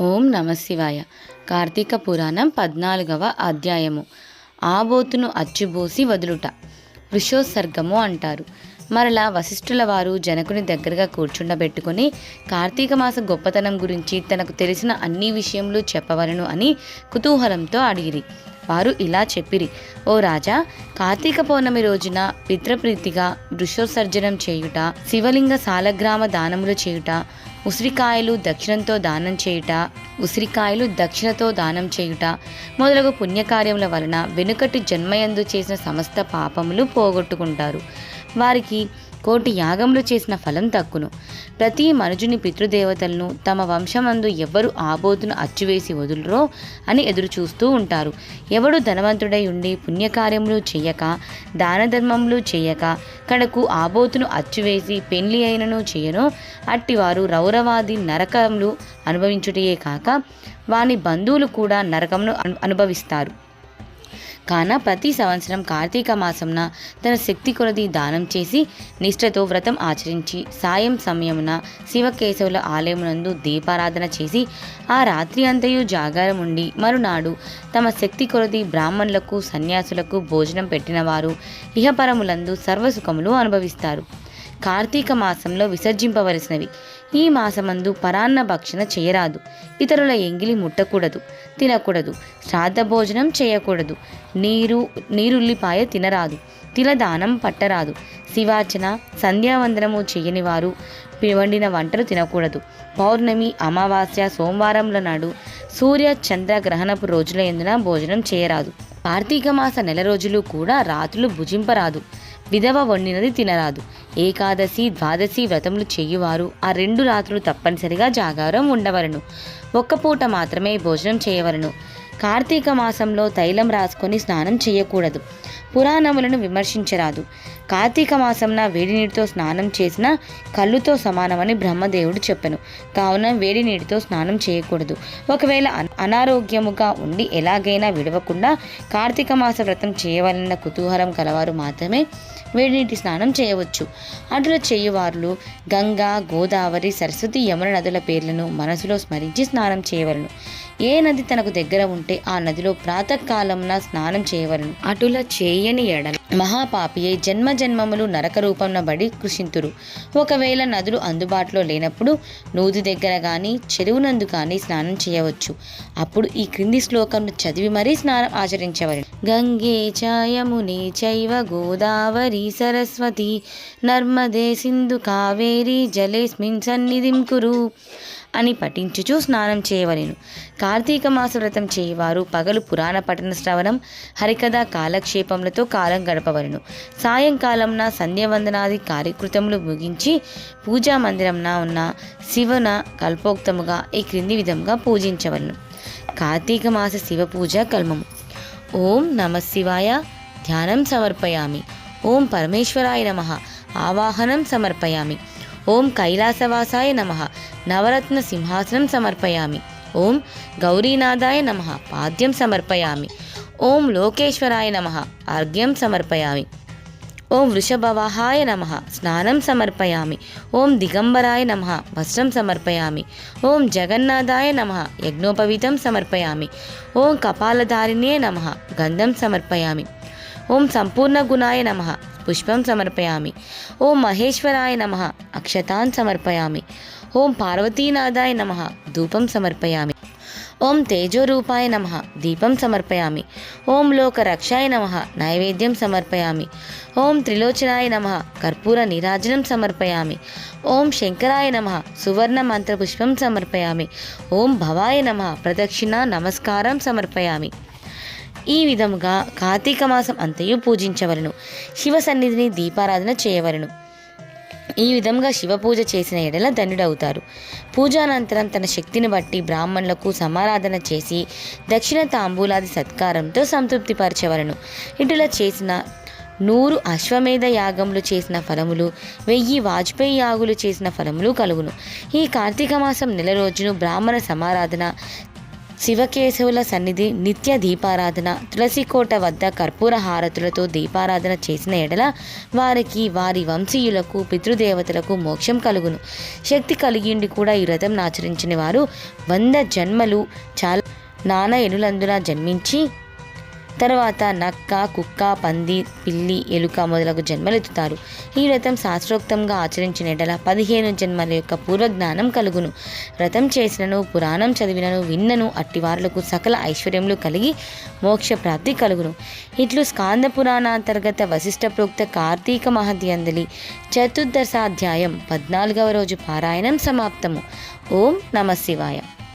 ఓం నమశివాయ కార్తీక పురాణం పద్నాలుగవ అధ్యాయము. ఆబోతును అచ్చుబోసి వదులుట. వృషోత్సర్గము అంటారు. మరలా వశిష్ఠుల వారు జనకుని దగ్గరగా కూర్చుండబెట్టుకుని కార్తీక మాస గొప్పతనం గురించి తనకు తెలిసిన అన్ని విషయములు చెప్పవలను అని కుతూహలంతో అడిగిరి. వారు ఇలా చెప్పిరి. ఓ రాజా కార్తీక పౌర్ణమి రోజున పితృప్రీతిగా వృషోత్సర్జనం చేయుట శివలింగ సాలగ్రామ దానములు చేయుట ఉసిరికాయలు దక్షిణంతో దానం చేయుట ఉసిరికాయలు దక్షిణతో దానం చేయుట మొదలగు పుణ్యకార్యముల వలన వెనుకటి జన్మయందు చేసిన సమస్త పాపములు పోగొట్టుకుంటారు. వారికి కోటి యాగములు చేసిన ఫలం దక్కును ప్రతి మనుజుని పితృదేవతలను తమ వంశమందు ఎవరు ఆబోతును అచ్చువేసి వదులురో అని ఎదురు చూస్తూ ఉంటారు. ఎవడు ధనవంతుడై ఉండి పుణ్యకార్యములు చేయక దాన ధర్మములు చేయక కడకు ఆబోతును అచ్చువేసి పెళ్ళి అయినను చేయనో అట్టివారు రౌరవాది నరకములు అనుభవించుటయే కాక వాని బంధువులు కూడా నరకమును అనుభవిస్తారు. కాన ప్రతి సంవత్సరం కార్తీక మాసంన తన శక్తి కొలది దానం చేసి నిష్ఠతో వ్రతం ఆచరించి సాయం సమయమున శివకేశవుల ఆలయమునందు దీపారాధన చేసి ఆ రాత్రి అంతయు జాగారం ఉండి మరునాడు తమ శక్తి కొలది బ్రాహ్మణులకు సన్యాసులకు భోజనం పెట్టిన వారు ఇహపరములందు సర్వసుఖములు అనుభవిస్తారు. కార్తీక మాసంలో విసర్జింపవలసినవి. ఈ మాసమందు పరాన్న భక్షణ చేయరాదు. ఇతరుల ఎంగిలి ముట్టకూడదు తినకూడదు శ్రాద్ధ భోజనం చేయకూడదు నీరు నీరుల్లిపాయ తినరాదు తిలదానం పట్టరాదు శివార్చన సంధ్యావందనము చేయని వారు వండిన వంటలు తినకూడదు. పౌర్ణమి అమావాస్య సోమవారంల నాడు సూర్య చంద్ర గ్రహణపు రోజుల ఎందున భోజనం చేయరాదు. కార్తీక మాస నెల రోజులు కూడా రాత్రులు భుజింపరాదు. విధవ వండినది తినరాదు. ఏకాదశి ద్వాదశి వ్రతములు చేయువారు ఆ రెండు రాత్రులు తప్పనిసరిగా జాగారం ఉండవలను. ఒక్క పూట మాత్రమే భోజనం చేయవలను. కార్తీక మాసంలో తైలం రాసుకొని స్నానం చేయకూడదు. పురాణములను విమర్శించరాదు. కార్తీక మాసంన వేడి నీటితో స్నానం చేసిన కళ్ళుతో సమానమని బ్రహ్మదేవుడు చెప్పెను. కావున వేడి నీటితో స్నానం చేయకూడదు. ఒకవేళ అనారోగ్యముగా ఉండి ఎలాగైనా విడవకుండా కార్తీక మాస వ్రతం చేయవలన కుతూహలం కలవారు మాత్రమే వేడి నీటి స్నానం చేయవచ్చు. అటుల చేయువారులు గంగా గోదావరి సరస్వతి యమున నదుల పేర్లను మనసులో స్మరించి స్నానం చేయవలను. ఏ నది తనకు దగ్గర ఉంటే ఆ నదిలో ప్రాతకాలంన స్నానం చేయవలను. అటుల చేయని ఎడల. మహాపాపియే జన్మ జన్మములు నరక రూపంన బడి కృషింతురు. ఒకవేళ నదులు అందుబాటులో లేనప్పుడు నూది దగ్గర కానీ చెరువునందు కానీ స్నానం చేయవచ్చు. అప్పుడు ఈ క్రింది శ్లోకంను చదివి మరీ స్నానం ఆచరించవలను. గంగే చాయముని చైవ గోదావరి సరస్వతి నర్మదే సింధు కావేరి జలేస్మిన్ సన్నిధిం కురు అని పఠించుచూ స్నానం చేయవలెను. కార్తీక మాస వ్రతం చేయవారు పగలు పురాణ పఠన శ్రవణం హరికథ కాలక్షేపములతో కాలం గడపవలను. సాయంకాలంన సంధ్యవందనాది కార్యకృతములు ముగించి పూజా మందిరంన ఉన్న శివన కల్పోక్తముగా ఈ క్రింది విధంగా పూజించవలను. కార్తీక మాస శివ పూజ కల్మము. ఓం నమ శివాయ ధ్యానం సమర్పయామి. ఓం పరమేశ్వరాయ నమ ఆవాహనం సమర్పయామి. ఓం కైలాసవాసాయ నమ. నవరత్న సింహాసనం సమర్పయామి. ఓం గౌరీనాథాయ నమ. పాద్యం సమర్పయామి. ఓం లోకేశ్వరాయ నమ. అర్ఘ్యం సమర్పయామి. ఓం వృషభవాహాయ నమ. స్నానం సమర్పయామి. ఓం దిగంబరాయ నమ. వస్త్రం సమర్పయామి. ఓం జగన్నాథాయ నమ. యజ్ఞోపవీతం సమర్పయామి. ఓం కపాలధారిణే నమ. గంధం సమర్పయామి. ఓం సంపూర్ణ గుణాయ నమ. పుష్పం సమర్పయామి. ఓం మహేశ్వరాయ నమ అక్షతాన్ సమర్పయామి. ఓం పార్వతీనాథాయ నమ ధూపం సమర్పయామి. ఓం తేజోరూపాయ నమ దీపం సమర్పయామి. ఓం లోకరక్షాయ నమ నైవేద్యం సమర్పయామి. ఓం త్రిలోచనాయ నమ కర్పూర నీరాజనం సమర్పయామి. ఓం శంకరాయ నమ సువర్ణ మంత్రపుష్పం సమర్పయామి. ఓం భవాయ నమ ప్రదక్షిణ నమస్కారం సమర్పయామి. ఈ విధముగా కార్తీక మాసం అంతయు పూజించవలను. శివ సన్నిధిని దీపారాధన చేయవలను. ఈ విధంగా శివ పూజ చేసిన ఎడల ధన్యుడవుతారు పూజానంతరం తన శక్తిని బట్టి బ్రాహ్మణులకు సమారాధన చేసి దక్షిణ తాంబూలాది సత్కారంతో సంతృప్తిపరచవలను. ఇటులా చేసిన నూరు అశ్వమేధ యాగములు చేసిన ఫలములు వెయ్యి వాజ్పేయి యాగులు చేసిన ఫలములు కలుగును. ఈ కార్తీక మాసం నెల రోజును బ్రాహ్మణ సమారాధన శివకేశవుల సన్నిధి నిత్య దీపారాధన తులసికోట వద్ద కర్పూర హారతులతో దీపారాధన చేసిన ఎడల వారికి వారి వంశీయులకు పితృదేవతలకు మోక్షం కలుగును. శక్తి కలిగిండి కూడా ఈ వ్రతం ఆచరించిన వారు వంద జన్మలు చాలా నానా ఎనులందున జన్మించి తర్వాత నక్క కుక్క పంది పిల్లి ఎలుక మొదలగు జన్మలెత్తుతారు ఈ వ్రతం శాస్త్రోక్తంగా ఆచరించిన ఎడల పదిహేను జన్మల యొక్క పూర్వజ్ఞానం కలుగును. వ్రతం చేసినను పురాణం చదివినను విన్నను అట్టివారులకు సకల ఐశ్వర్యములు కలిగి మోక్ష ప్రాప్తి కలుగును. ఇట్లు స్కాంద పురాణాంతర్గత వశిష్ట ప్రోక్త కార్తీక మహద్యందలి చతుర్దశాధ్యాయం పద్నాలుగవ రోజు పారాయణం సమాప్తము. ఓం నమ శివాయ.